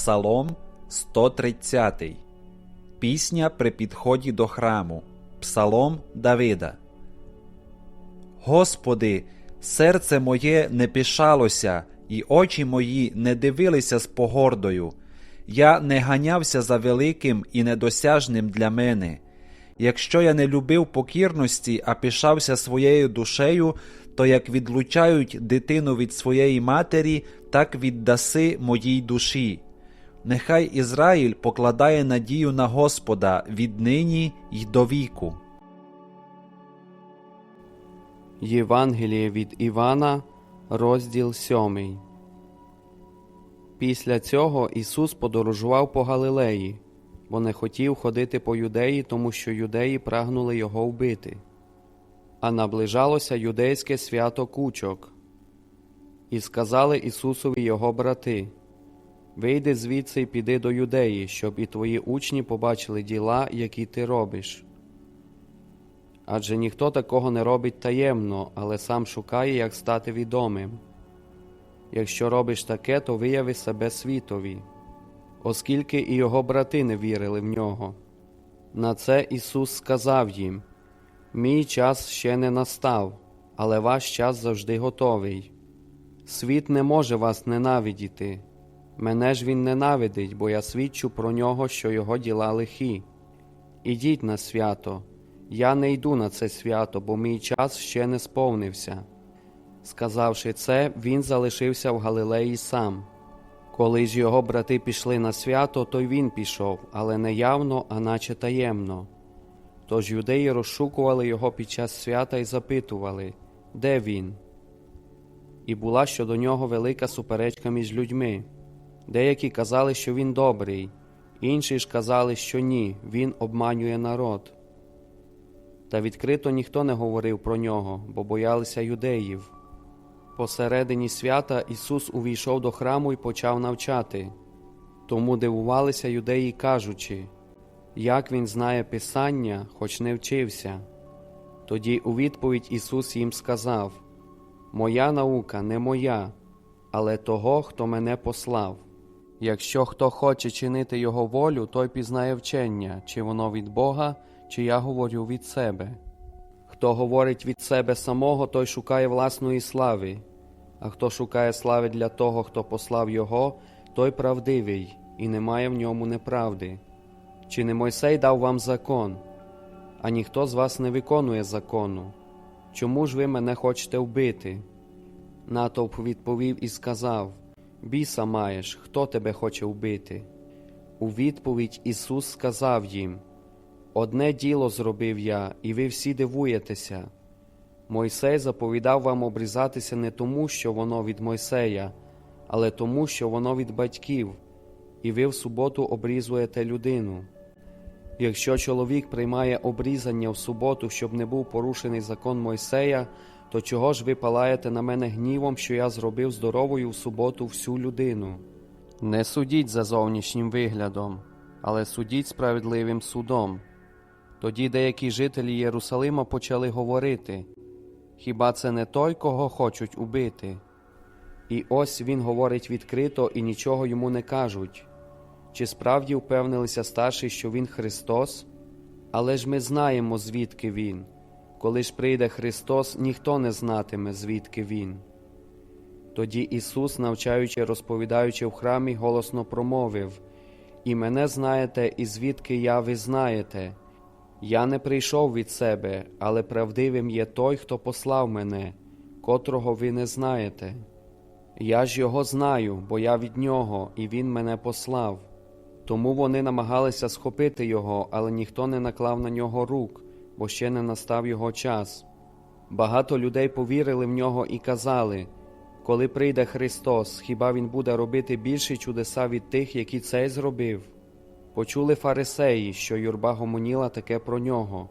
Псалом 130. Пісня при підході до храму. Псалом Давида. Господи, серце моє не пишалося, і очі мої не дивилися з погордою. Я не ганявся за великим і недосяжним для мене. Якщо я не любив покірності, а пишався своєю душею, то як відлучають дитину від своєї матері, так віддаси моїй душі. Нехай Ізраїль покладає надію на Господа віднині й до віку. Євангеліє від Івана, розділ 7. Після цього Ісус подорожував по Галилеї, бо не хотів ходити по юдеї, тому що юдеї прагнули його вбити. А наближалося юдейське свято кучок. І сказали Ісусові його брати: Вийди звідси і піди до юдеї, щоб і твої учні побачили діла, які ти робиш. Адже ніхто такого не робить таємно, але сам шукає, як стати відомим. Якщо робиш таке, то вияви себе світові, оскільки і його брати не вірили в нього. На це Ісус сказав їм: Мій час ще не настав, але ваш час завжди готовий. Світ не може вас ненавидіти. Мене ж він ненавидить, бо я свідчу про нього, що його діла лихі. Ідіть на свято. Я не йду на це свято, бо мій час ще не сповнився. Сказавши це, він залишився в Галилеї сам. Коли ж його брати пішли на свято, то й він пішов, але не явно, а наче таємно. Тож юдеї розшукували його під час свята і запитували, де він? І була щодо нього велика суперечка між людьми. Деякі казали, що він добрий, інші ж казали, що ні, він обманює народ. Та відкрито ніхто не говорив про нього, бо боялися юдеїв. Посередині свята Ісус увійшов до храму і почав навчати. Тому дивувалися юдеї, кажучи, як Він знає Писання, хоч не вчився. Тоді у відповідь Ісус їм сказав: Моя наука не моя, але того, хто мене послав. Якщо хто хоче чинити Його волю, той пізнає вчення, чи воно від Бога, чи я говорю від себе. Хто говорить від себе самого, той шукає власної слави, а хто шукає слави для того, хто послав Його, той правдивий, і немає в ньому неправди. Чи не Мойсей дав вам закон, а ніхто з вас не виконує закону? Чому ж ви мене хочете вбити? Натовп відповів і сказав Біса маєш, хто тебе хоче вбити? У відповідь Ісус сказав їм Одне діло зробив я, і ви всі дивуєтеся. Мойсей заповідав вам обрізатися не тому, що воно від Мойсея, але тому, що воно від батьків, і ви в суботу обрізуєте людину. Якщо чоловік приймає обрізання в суботу, щоб не був порушений закон Мойсея, то чого ж ви палаєте на мене гнівом, що я зробив здоровою в суботу всю людину? Не судіть за зовнішнім виглядом, але судіть справедливим судом. Тоді деякі жителі Єрусалима почали говорити Хіба це не той, кого хочуть убити? І ось він говорить відкрито і нічого йому не кажуть. Чи справді впевнилися старші, що він Христос? Але ж ми знаємо, звідки Він. Коли ж прийде Христос, ніхто не знатиме, звідки Він. Тоді Ісус, навчаючи, розповідаючи в храмі, голосно промовив І мене знаєте, і звідки я ви знаєте. Я не прийшов від себе, але правдивим є той, хто послав мене, котрого ви не знаєте. Я ж його знаю, бо я від нього, і він мене послав. Тому вони намагалися схопити його, але ніхто не наклав на нього рук, бо ще не настав його час. Багато людей повірили в нього і казали коли прийде Христос, хіба Він буде робити більші чудеса від тих, які цей зробив? Почули фарисеї, що юрба гомоніла таке про нього,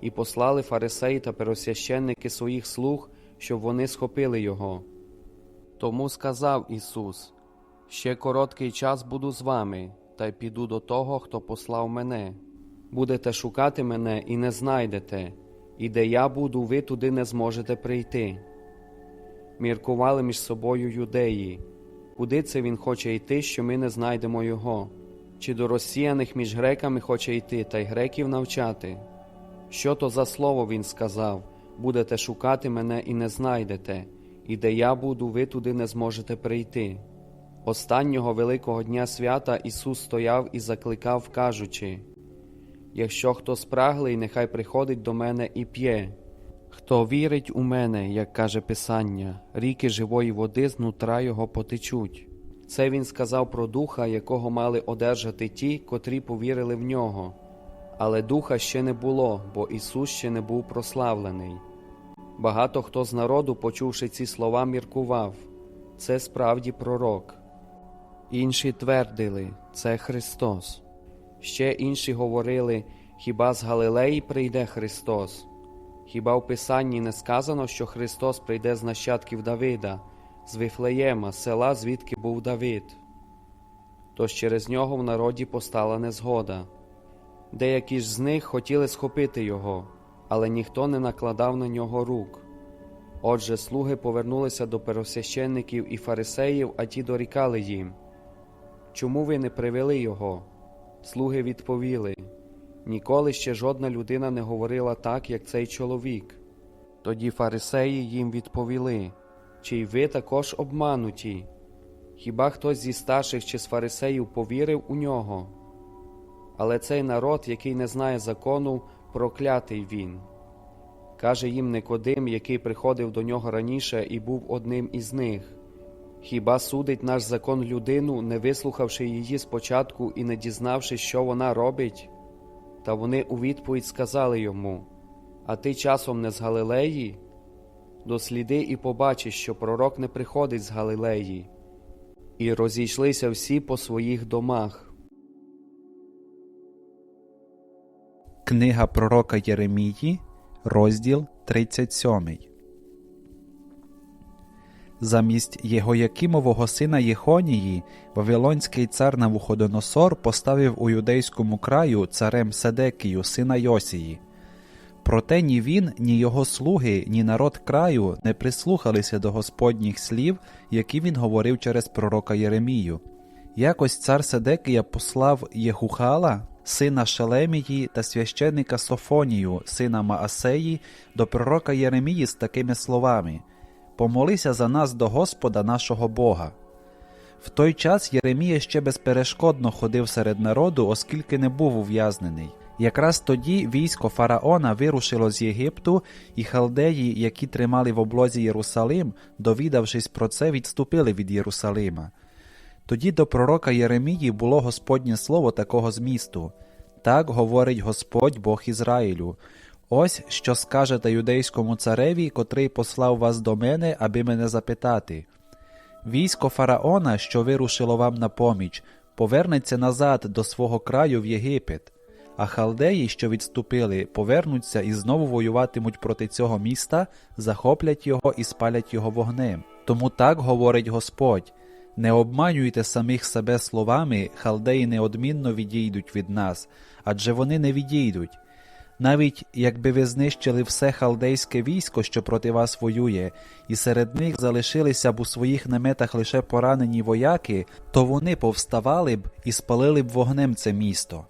і послали фарисеї та пересвященники своїх слуг, щоб вони схопили його. Тому сказав Ісус: Ще короткий час буду з вами, та й піду до того, хто послав мене. Будете шукати мене і не знайдете, і де я буду, ви туди не зможете прийти. Міркували між собою юдеї. Куди це він хоче йти, що ми не знайдемо його? Чи до розсіяних між греками хоче йти та й греків навчати? Що то за слово він сказав? Будете шукати мене і не знайдете, і де я буду, ви туди не зможете прийти. Останнього великого дня свята Ісус стояв і закликав, кажучи: Якщо хто спраглий, нехай приходить до мене і п'є. Хто вірить у мене, як каже Писання, ріки живої води з нутра його потечуть. Це він сказав про духа, якого мали одержати ті, котрі повірили в нього. Але духа ще не було, бо Ісус ще не був прославлений. Багато хто з народу, почувши ці слова, міркував це справді пророк. Інші твердили це Христос. Ще інші говорили Хіба з Галилеї прийде Христос? Хіба в Писанні не сказано, що Христос прийде з нащадків Давида, з Вифлеєма, села, звідки був Давид? Тож через нього в народі постала незгода. Деякі ж з них хотіли схопити його, але ніхто не накладав на нього рук. Отже, слуги повернулися до первосвященників і фарисеїв, а ті дорікали їм. Чому ви не привели його? Слуги відповіли Ніколи ще жодна людина не говорила так, як цей чоловік. Тоді фарисеї їм відповіли Чи й ви також обмануті? Хіба хтось зі старших чи з фарисеїв повірив у нього? Але цей народ, який не знає закону, проклятий він. Каже їм Никодим, який приходив до нього раніше і був одним із них. Хіба судить наш закон людину, не вислухавши її спочатку і не дізнавшись, що вона робить? Та вони у відповідь сказали йому А ти часом не з Галилеї? Досліди і побачиш, що пророк не приходить з Галилеї. І розійшлися всі по своїх домах. Книга пророка Єремії, розділ 37. Замість Єгоякимового сина Єхонії Вавилонський цар Навуходоносор поставив у юдейському краю царем Седекію, сина Йосії. Проте ні він, ні його слуги, ні народ краю не прислухалися до Господніх слів, які він говорив через пророка Єремію. Якось цар Седекія послав Єхухала, сина Шелемії та священника Софонію, сина Маасеї, до пророка Єремії з такими словами Помолися за нас до Господа нашого Бога. В той час Єремія ще безперешкодно ходив серед народу, оскільки не був ув'язнений. Якраз тоді військо фараона вирушило з Єгипту, і халдеї, які тримали в облозі Єрусалим, довідавшись про це, відступили від Єрусалима. Тоді до пророка Єремії було Господнє слово такого змісту так говорить Господь Бог Ізраїлю. Ось що скажете юдейському цареві, котрий послав вас до мене, аби мене запитати. Військо фараона, що вирушило вам на поміч, повернеться назад до свого краю в Єгипет, а халдеї, що відступили, повернуться і знову воюватимуть проти цього міста, захоплять його і спалять його вогнем. Тому так говорить Господь. Не обманюйте самих себе словами, халдеї неодмінно відійдуть від нас, адже вони не відійдуть. Навіть якби ви знищили все халдейське військо, що проти вас воює, і серед них залишилися б у своїх наметах лише поранені вояки, то вони повставали б і спалили б вогнем це місто.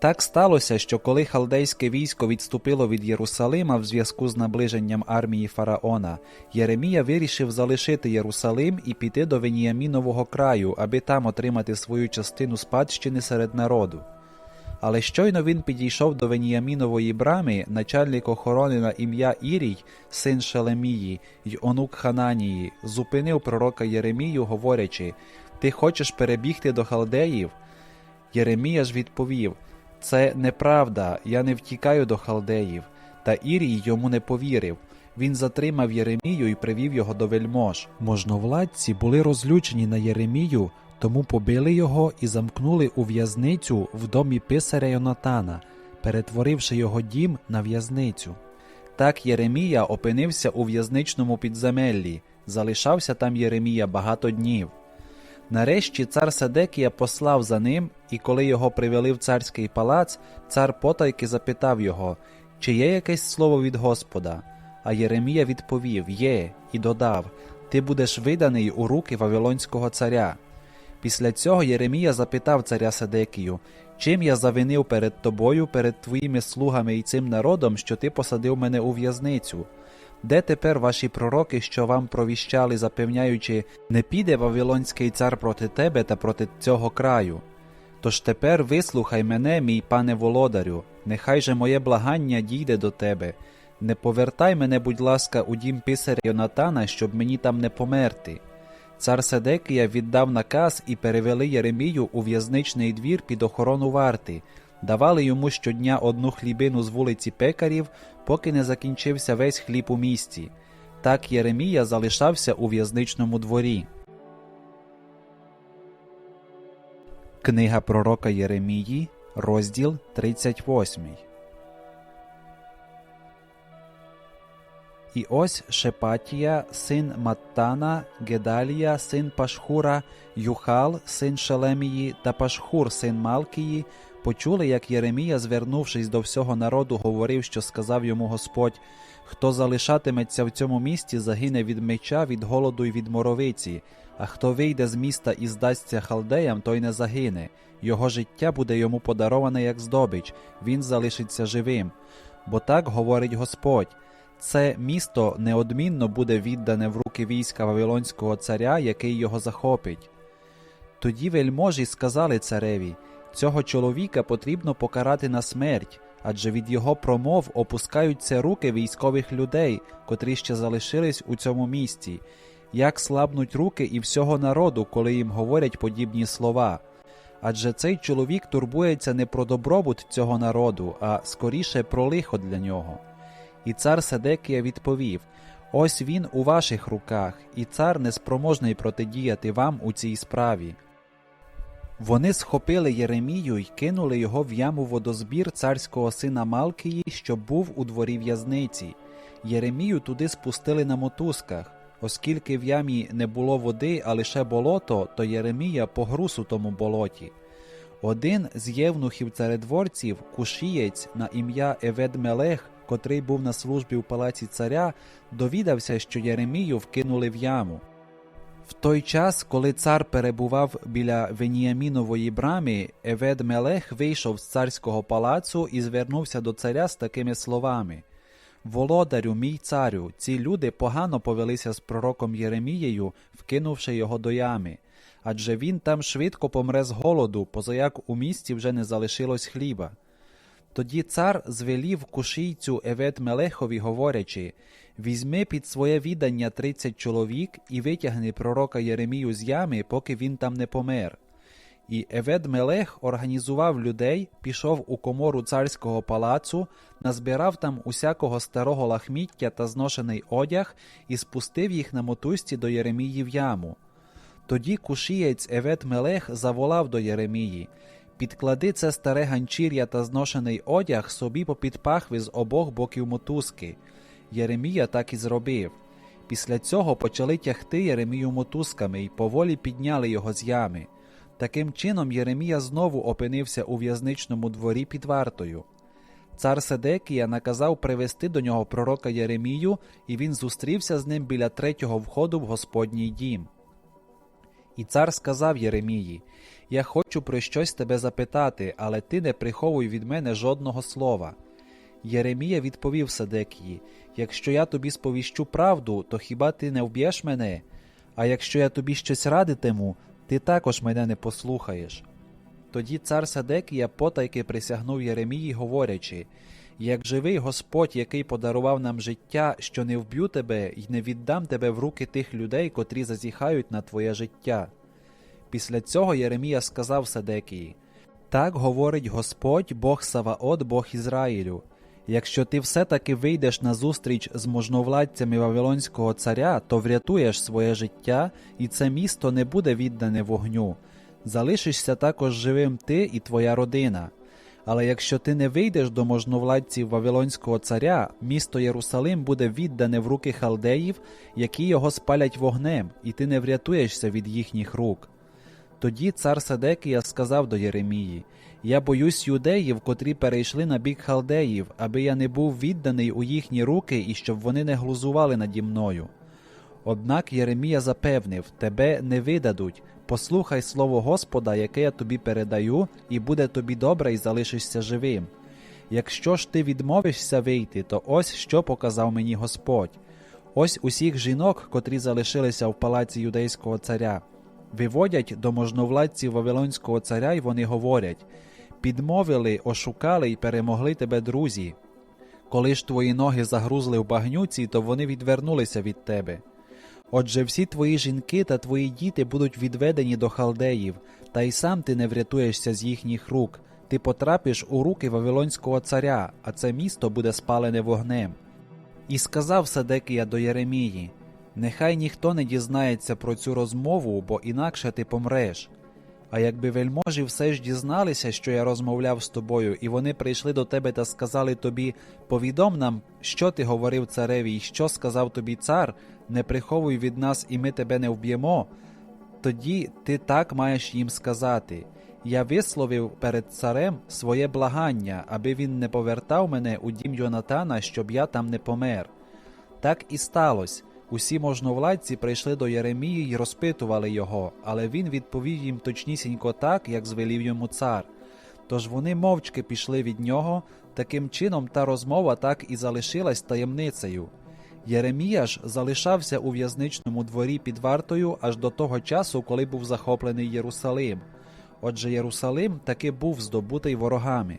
Так сталося, що коли халдейське військо відступило від Єрусалима в зв'язку з наближенням армії фараона, Єремія вирішив залишити Єрусалим і піти до Веніямінового краю, аби там отримати свою частину спадщини серед народу. Але щойно він підійшов до Веніямінової брами, начальник охорони на ім'я Ірій, син Шелемії, й онук Хананії, зупинив пророка Єремію, говорячи: Ти хочеш перебігти до халдеїв? Єремія ж відповів: Це неправда, я не втікаю до халдеїв. Та Ірій йому не повірив. Він затримав Єремію і привів його до вельмож. Можновладці були розлючені на Єремію, тому побили його і замкнули у в'язницю в домі писаря Йонатана, перетворивши його дім на в'язницю. Так Єремія опинився у в'язничному підземеллі, залишався там Єремія багато днів. Нарешті цар Седекія послав за ним, і коли його привели в царський палац, цар потайки запитав його, чи є якесь слово від Господа. А Єремія відповів Є, і додав ти будеш виданий у руки Вавилонського царя. Після цього Єремія запитав царя Седекію, чим я завинив перед тобою, перед твоїми слугами і цим народом, що ти посадив мене у в'язницю. Де тепер ваші пророки, що вам провіщали, запевняючи, не піде Вавилонський цар проти тебе та проти цього краю? Тож тепер вислухай мене, мій пане володарю, нехай же моє благання дійде до тебе. Не повертай мене, будь ласка, у дім писаря Йонатана, щоб мені там не померти. Цар Седекія віддав наказ і перевели Єремію у в'язничний двір під охорону варти, давали йому щодня одну хлібину з вулиці пекарів, поки не закінчився весь хліб у місті. Так Єремія залишався у в'язничному дворі. Книга пророка Єремії, розділ 38. І ось Шепатія, син Маттана, Гедалія, син Пашхура, Юхал, син Шелемії та Пашхур, син Малкії, почули, як Єремія, звернувшись до всього народу, говорив, що сказав йому Господь: Хто залишатиметься в цьому місті, загине від меча, від голоду і від моровиці, а хто вийде з міста і здасться халдеям, той не загине. Його життя буде йому подароване як здобич, він залишиться живим. Бо так говорить Господь. Це місто неодмінно буде віддане в руки війська Вавилонського царя, який його захопить. Тоді вельможі сказали цареві цього чоловіка потрібно покарати на смерть, адже від його промов опускаються руки військових людей, котрі ще залишились у цьому місті, як слабнуть руки і всього народу, коли їм говорять подібні слова. Адже цей чоловік турбується не про добробут цього народу, а скоріше про лихо для нього. І цар Седекія відповів: Ось він у ваших руках, і цар неспроможний протидіяти вам у цій справі. Вони схопили Єремію й кинули його в яму водозбір царського сина Малкії, що був у дворі в'язниці. Єремію туди спустили на мотузках. Оскільки в ямі не було води, а лише болото, то Єремія погруз у тому болоті. Один з євнухів царедворців, кушієць на ім'я Еведмелех, котрий був на службі в палаці царя, довідався, що Єремію вкинули в яму. В той час, коли цар перебував біля Веніамінової брами, Евед Мелех вийшов з царського палацу і звернувся до царя з такими словами: Володарю, мій царю, ці люди погано повелися з пророком Єремією, вкинувши його до ями. Адже він там швидко помре з голоду, позаяк у місті вже не залишилось хліба. Тоді цар звелів кушійцю Евед Мелехові, говорячи Візьми під своє віддання тридцять чоловік і витягни пророка Єремію з ями, поки він там не помер. І Евед Мелех організував людей, пішов у комору царського палацу, назбирав там усякого старого лахміття та зношений одяг і спустив їх на мотузці до Єремії в яму. Тоді кушієць Евед Мелех заволав до Єремії Підклади це старе ганчір'я та зношений одяг собі попід пахви з обох боків мотузки. Єремія так і зробив. Після цього почали тягти Єремію мотузками і поволі підняли його з ями. Таким чином Єремія знову опинився у в'язничному дворі під вартою. Цар Седекія наказав привести до нього пророка Єремію, і він зустрівся з ним біля третього входу в Господній дім. І цар сказав Єремії: Я хочу про щось тебе запитати, але ти не приховуй від мене жодного слова. Єремія відповів Седекії: Якщо я тобі сповіщу правду, то хіба ти не вб'єш мене? А якщо я тобі щось радитиму, ти також мене не послухаєш. Тоді цар Садекія потайки присягнув Єремії, говорячи Як живий Господь, який подарував нам життя, що не вб'ю тебе і не віддам тебе в руки тих людей, котрі зазіхають на твоє життя. Після цього Єремія сказав Садекії Так говорить Господь, Бог Саваот, Бог Ізраїлю. Якщо ти все-таки вийдеш на зустріч з можновладцями Вавилонського царя, то врятуєш своє життя, і це місто не буде віддане вогню. Залишишся також живим ти і твоя родина. Але якщо ти не вийдеш до можновладців Вавилонського царя, місто Єрусалим буде віддане в руки халдеїв, які його спалять вогнем, і ти не врятуєшся від їхніх рук. Тоді цар Садекія сказав до Єремії Я боюсь юдеїв, котрі перейшли на бік халдеїв, аби я не був відданий у їхні руки і щоб вони не глузували наді мною. Однак Єремія запевнив: Тебе не видадуть. Послухай слово Господа, яке я тобі передаю, і буде тобі добре, і залишишся живим. Якщо ж ти відмовишся вийти, то ось що показав мені Господь. Ось усіх жінок, котрі залишилися в палаці юдейського царя, виводять до можновладців Вавилонського царя, і вони говорять: підмовили, ошукали й перемогли тебе друзі. Коли ж твої ноги загрузли в багнюці, то вони відвернулися від тебе. Отже, всі твої жінки та твої діти будуть відведені до халдеїв, та й сам ти не врятуєшся з їхніх рук. Ти потрапиш у руки Вавилонського царя, а це місто буде спалене вогнем. І сказав Садекія до Єремії: Нехай ніхто не дізнається про цю розмову, бо інакше ти помреш. А якби вельможі все ж дізналися, що я розмовляв з тобою, і вони прийшли до тебе та сказали тобі: Повідом нам, що ти говорив цареві, і що сказав тобі цар, не приховуй від нас, і ми тебе не вб'ємо. Тоді ти так маєш їм сказати. Я висловив перед царем своє благання, аби він не повертав мене у дім Йонатана, щоб я там не помер. Так і сталося. Усі можновладці прийшли до Єремії й розпитували його, але він відповів їм точнісінько так, як звелів йому цар. Тож вони мовчки пішли від нього, таким чином та розмова так і залишилась таємницею. Єремія ж залишався у в'язничному дворі під вартою аж до того часу, коли був захоплений Єрусалим. Отже, Єрусалим таки був здобутий ворогами.